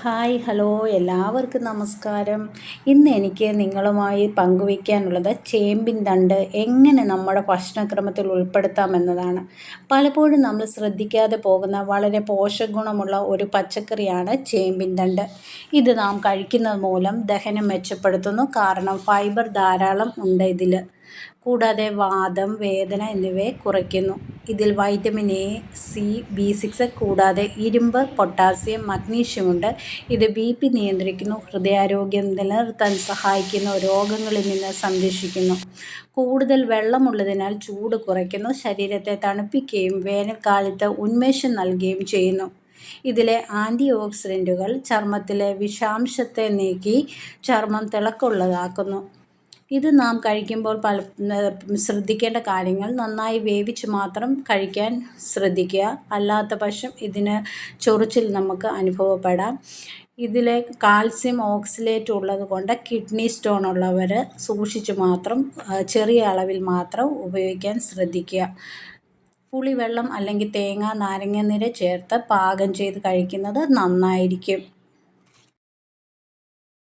Hi hello എല്ലാവർക്കും നമസ്കാരം. ഇന്ന് എനിക്ക് നിങ്ങളുമായി പങ്കുവയ്ക്കാനുള്ളത് ചേമ്പിൻ തണ്ട് എങ്ങനെ നമ്മുടെ ഭക്ഷണക്രമത്തിൽ ഉൾപ്പെടുത്താം എന്നതാണ്. പലപ്പോഴും നമ്മൾ ശ്രദ്ധിക്കാതെ പോകുന്ന വളരെ പോഷകഗുണമുള്ള ഒരു പച്ചക്കറിയാണ് ചേമ്പിൻ തണ്ട്. ഇത് നാം കഴിക്കുന്നത് മൂലം ദഹനം മെച്ചപ്പെടുത്തുന്നു. കാരണം ഫൈബർ ധാരാളം ഉണ്ട് ഇതിൽ കൂടാതെ വാദം വേദന എന്നിവയെ കുറയ്ക്കുന്നു. ഇതിൽ vitamin A C B six കൂടാതെ ഇരുമ്പ് പൊട്ടാസ്യം മഗ്നീഷ്യമുണ്ട് ഇത് ബി പി നിയന്ത്രിക്കുന്നു ഹൃദയാരോഗ്യം നിലനിർത്താൻ സഹായിക്കുന്നു രോഗങ്ങളിൽ നിന്ന് സംരക്ഷിക്കുന്നു. കൂടുതൽ വെള്ളമുള്ളതിനാൽ ചൂട് കുറയ്ക്കുന്നു ശരീരത്തെ തണുപ്പിക്കുകയും വേനൽക്കാലത്ത് ഉന്മേഷം നൽകുകയും ചെയ്യുന്നു. ഇതിലെ ആന്റി ഓക്സിഡന്റുകൾ ചർമ്മത്തിലെ വിഷാംശത്തെ നീക്കി ചർമ്മം തിളക്കമുള്ളതാക്കുന്നു. ഇത് നാം കഴിക്കുമ്പോൾ പല ശ്രദ്ധിക്കേണ്ട കാര്യങ്ങൾ. നന്നായി വേവിച്ച് മാത്രം കഴിക്കാൻ ശ്രദ്ധിക്കുക. അല്ലാത്ത പക്ഷം ഇതിന് ചൊറിച്ചിൽ നമുക്ക് അനുഭവപ്പെടാം. ഇതിലെ കാൽസ്യം ഓക്സിലേറ്റ് ഉള്ളത് കൊണ്ട് കിഡ്നി സ്റ്റോൺ ഉള്ളവർ സൂക്ഷിച്ച് മാത്രം ചെറിയ അളവിൽ മാത്രം ഉപയോഗിക്കാൻ ശ്രദ്ധിക്കുക. പുളിവെള്ളം അല്ലെങ്കിൽ തേങ്ങ നാരങ്ങ നീര് ചേർത്ത് പാകം ചെയ്ത് കഴിക്കുന്നത് നന്നായിരിക്കും.